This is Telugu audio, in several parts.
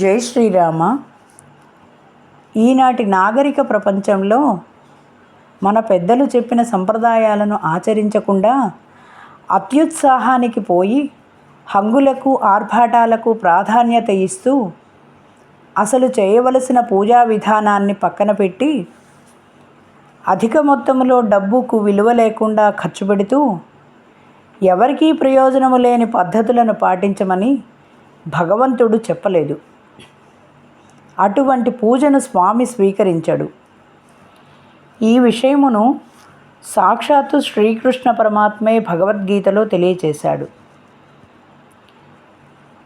జై శ్రీరామ. ఈనాటి నాగరిక ప్రపంచంలో మన పెద్దలు చెప్పిన సంప్రదాయాలను ఆచరించకుండా అత్యుత్సాహానికి పోయి హంగులకు ఆర్భాటాలకు ప్రాధాన్యత ఇస్తూ అసలు చేయవలసిన పూజా విధానాన్ని పక్కన పెట్టి అధిక మొత్తంలో డబ్బుకు విలువ లేకుండా ఖర్చు పెడుతూ ఎవరికీ ప్రయోజనము లేని పద్ధతులను పాటించమని భగవంతుడు చెప్పలేదు. అటువంటి పూజను స్వామి స్వీకరించడు. ఈ విషయమును సాక్షాత్తు శ్రీకృష్ణ పరమాత్మే భగవద్గీతలో తెలియచేశాడు.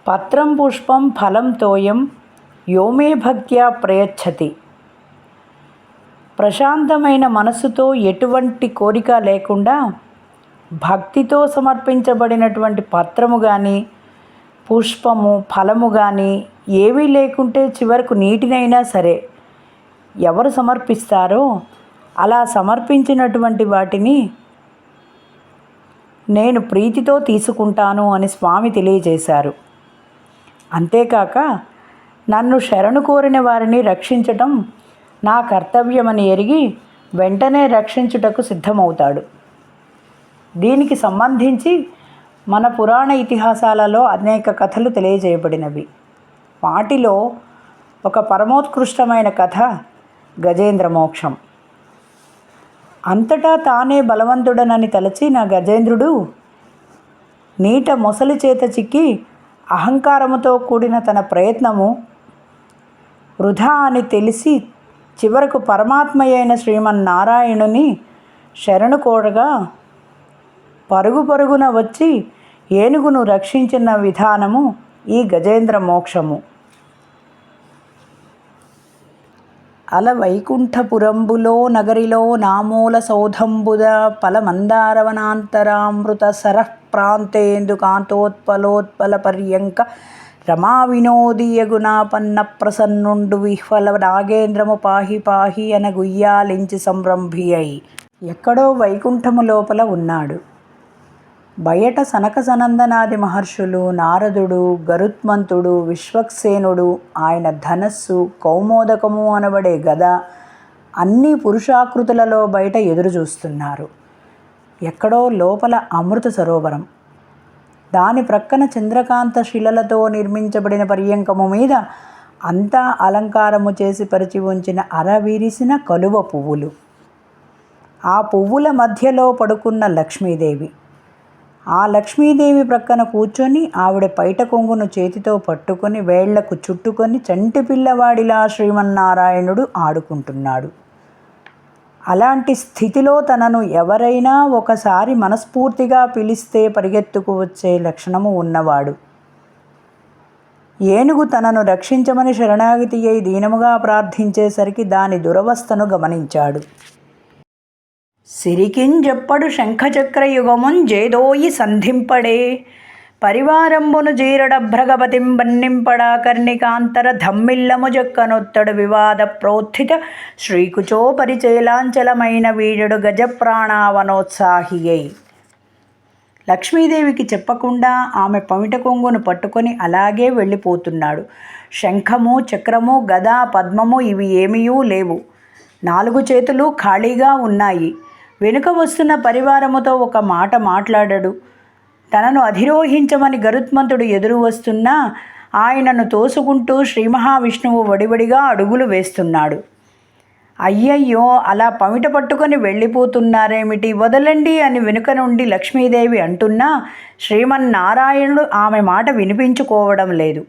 పత్రం పుష్పం ఫలం తోయం యోమే భక్త్యా ప్రయచ్చతి. ప్రశాంతమైన మనసుతో ఎటువంటి కోరిక లేకుండా భక్తితో సమర్పించబడినటువంటి పత్రము కానీ పుష్పము ఫలము కానీ ఏవీ లేకుంటే చివరకు నీటినైనా సరే ఎవరు సమర్పిస్తారో అలా సమర్పించినటువంటి వాటిని నేను ప్రీతితో తీసుకుంటాను అని స్వామి తెలియజేశారు. అంతేకాక నన్ను శరణు కోరిన వారిని రక్షించటం నా కర్తవ్యమని ఎరిగి వెంటనే రక్షించుటకు సిద్ధమవుతాడు. దీనికి సంబంధించి మన పురాణ ఇతిహాసాలలో అనేక కథలు తెలియజేయబడినవి. వాటిలో ఒక పరమోత్కృష్టమైన కథ గజేంద్ర మోక్షం. అంతటా తానే బలవంతుడనని తలచి నా గజేంద్రుడు నీట మొసలి చేత చిక్కి అహంకారముతో కూడిన తన ప్రయత్నము వృధా అని తెలిసి చివరకు పరమాత్మయైన శ్రీమన్నారాయణుని శరణు కోరగా పరుగు పరుగున వచ్చి ఏనుగును రక్షించిన విధానము ఈ గజేంద్ర మోక్షము. అల వైకుంఠపురంబులో నగరిలో నామూల సౌధంబుద ఫలమందారవనాంతరామృత సరః ప్రాంతేందు కాంతోత్పలోత్పల పర్యంక రమా వినోదీయగుణాపన్న ప్రసన్నుండు విహ్వల నాగేంద్రము పాహి పాహి అన గుయ్యాలించి సంరంభి అయి ఎక్కడో వైకుంఠము లోపల ఉన్నాడు. బయట సనక సనందనాది మహర్షులు నారదుడు గరుత్మంతుడు విశ్వక్సేనుడు ఆయన ధనస్సు కౌమోదకము అనబడే గద అన్ని పురుషాకృతులలో బయట ఎదురు చూస్తున్నారు. ఎక్కడో లోపల అమృత సరోవరం. దాని ప్రక్కన చంద్రకాంత శిలలతో నిర్మించబడిన పర్యంకము మీద అంతా అలంకారము చేసి పరిచి ఉంచిన అరవిరిసిన కలువ పువ్వులు. ఆ పువ్వుల మధ్యలో పడుకున్న లక్ష్మీదేవి. ఆ లక్ష్మీదేవి ప్రక్కన కూర్చొని ఆవిడ పైట కొంగును చేతితో పట్టుకొని వేళ్ళకు చుట్టుకొని చంటి పిల్లవాడిలా శ్రీమన్నారాయణుడు ఆడుకుంటున్నాడు. అలాంటి స్థితిలో తనను ఎవరైనా ఒకసారి మనస్ఫూర్తిగా పిలిస్తే పరిగెత్తుకు వచ్చే లక్షణము ఉన్నవాడు. ఏనుగు తనను రక్షించమని శరణాగతి అయి దీనముగా ప్రార్థించేసరికి దాని దురవస్థను గమనించాడు. సిరికింజెప్పడు శంఖచక్రయుగమున్ జేదోయి సంధింపడే. పరివారంబును జీరడ భ్రగపతిం బన్నింపడా కర్ణికాంతర ధమ్మిల్లము జక్కనొత్తడు వివాద ప్రోత్థిత శ్రీకుచో పరిచేలాంచలమైన వీడడు గజప్రాణావనోత్సాహియై. లక్ష్మీదేవికి చెప్పకుండా ఆమె పమిట కొంగును పట్టుకొని అలాగే వెళ్ళిపోతున్నాడు. శంఖము చక్రము గద పద్మము ఇవి ఏమీయూ లేవు. నాలుగు చేతులు ఖాళీగా ఉన్నాయి. వెనుక వస్తున్న పరివారముతో ఒక మాట మాట్లాడాడు. తనను అధిరోహించమని గరుత్మంతుడు ఎదురు వస్తున్నా ఆయనను తోసుకుంటూ శ్రీ మహావిష్ణువు వడివడిగా అడుగులు వేస్తున్నాడు. అయ్యయ్యో అలా పమిట పట్టుకొని వెళ్ళిపోతున్నారేమిటి? వదలండి అని వెనుక నుండి లక్ష్మీదేవి అంటున్నా శ్రీమన్నారాయణుడు ఆమె మాట వినిపించుకోవడం లేదు.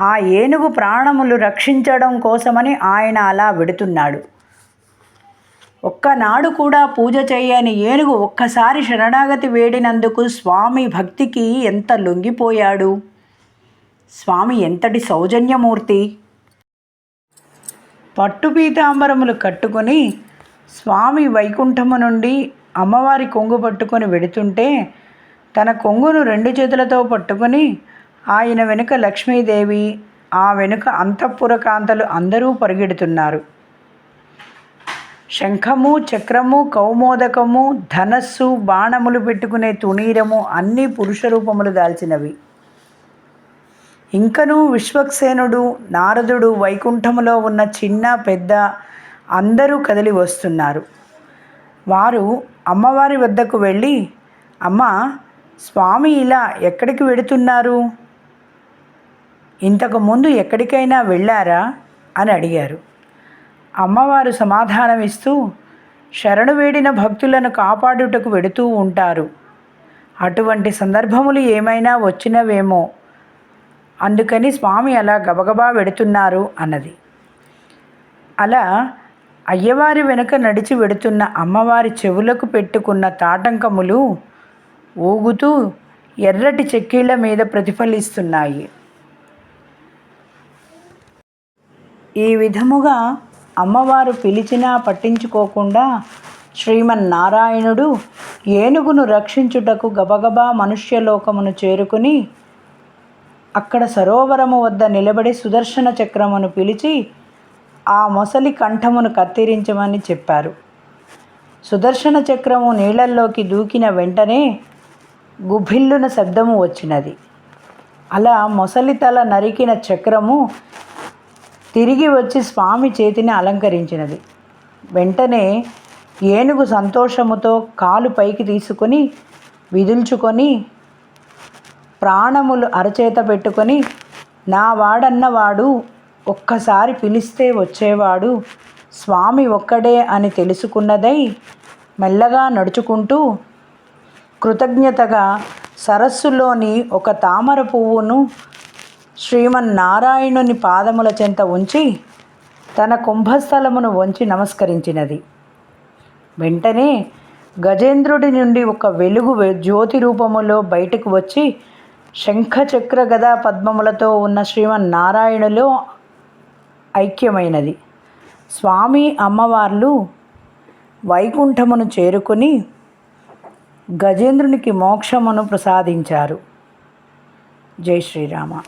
ఆ ఏనుగు ప్రాణములు రక్షించడం కోసమని ఆయన అలా వెడుతున్నాడు. ఒక్కనాడు కూడా పూజ చేయని ఏనుగు ఒక్కసారి శరణాగతి వేడినందుకు స్వామి భక్తికి ఎంత లొంగిపోయాడు? స్వామి ఎంతటి సౌజన్యమూర్తి? పట్టు పీతాంబరములు కట్టుకొని స్వామి వైకుంఠము నుండి అమ్మవారి కొంగు పట్టుకొని వెడుతుంటే తన కొంగును రెండు చేతులతో పట్టుకొని ఆయన వెనుక లక్ష్మీదేవి ఆ వెనుక అంతఃపుర కాంతలు అందరూ పరిగెడుతున్నారు. శంఖము చక్రము కౌమోదకము ధనస్సు బాణములు పెట్టుకునే తుణీరము అన్నీ పురుష రూపములు దాల్చినవి. ఇంకనూ విశ్వక్సేనుడు నారదుడు వైకుంఠములో ఉన్న చిన్న పెద్ద అందరూ కదిలి వస్తున్నారు. వారు అమ్మవారి వద్దకు వెళ్ళి అమ్మ స్వామి ఇలా ఎక్కడికి వెడుతున్నారు? ఇంతకు ముందు ఎక్కడికైనా వెళ్ళారా? అని అడిగారు. అమ్మవారు సమాధానం ఇస్తూ శరణు వేడిన భక్తులను కాపాడుటకు వెడుతూ ఉంటారు. అటువంటి సందర్భములు ఏమైనా వచ్చినవేమో అందుకని స్వామి అలా గబగబా వెడుతున్నారు అన్నది. అలా అయ్యవారి వెనుక నడిచి వెడుతున్న అమ్మవారి చెవులకు పెట్టుకున్న తాటంకములు ఊగుతూ ఎర్రటి చెక్కీళ్ళ మీద ప్రతిఫలిస్తున్నాయి. ఈ విధముగా అమ్మవారు పిలిచినా పట్టించుకోకుండా శ్రీమన్నారాయణుడు ఏనుగును రక్షించుటకు గబగబా మనుష్యలోకమును చేరుకుని అక్కడ సరోవరము వద్ద నిలబడి సుదర్శన చక్రమును పిలిచి ఆ మొసలి కంఠమును కత్తిరించమని చెప్పారు. సుదర్శన చక్రము నీళ్ళల్లోకి దూకిన వెంటనే గుభిల్లున శబ్దము వచ్చినది. అలా మొసలి తల నరికిన చక్రము తిరిగి వచ్చి స్వామి చేతిని అలంకరించినది. వెంటనే ఏనుగు సంతోషముతో కాలు పైకి తీసుకొని విదుల్చుకొని ప్రాణములు అరచేత పెట్టుకొని నా వాడన్నవాడు ఒక్కసారి పిలిస్తే వచ్చేవాడు స్వామి ఒక్కడే అని తెలుసుకున్నదై మెల్లగా నడుచుకుంటూ కృతజ్ఞతగా సరస్సులోని ఒక తామర పువ్వును శ్రీమన్నారాయణుని పాదముల చెంత ఉంచి తన కుంభస్థలమును వంచి నమస్కరించినది. వెంటనే గజేంద్రుడి నుండి ఒక వెలుగు జ్యోతి రూపములో బయటకు వచ్చి శంఖచక్ర గదా పద్మములతో ఉన్న శ్రీమన్నారాయణులో ఐక్యమైనది. స్వామి అమ్మవార్లు వైకుంఠమును చేరుకుని గజేంద్రునికి మోక్షమును ప్రసాదించారు. జై శ్రీరామ.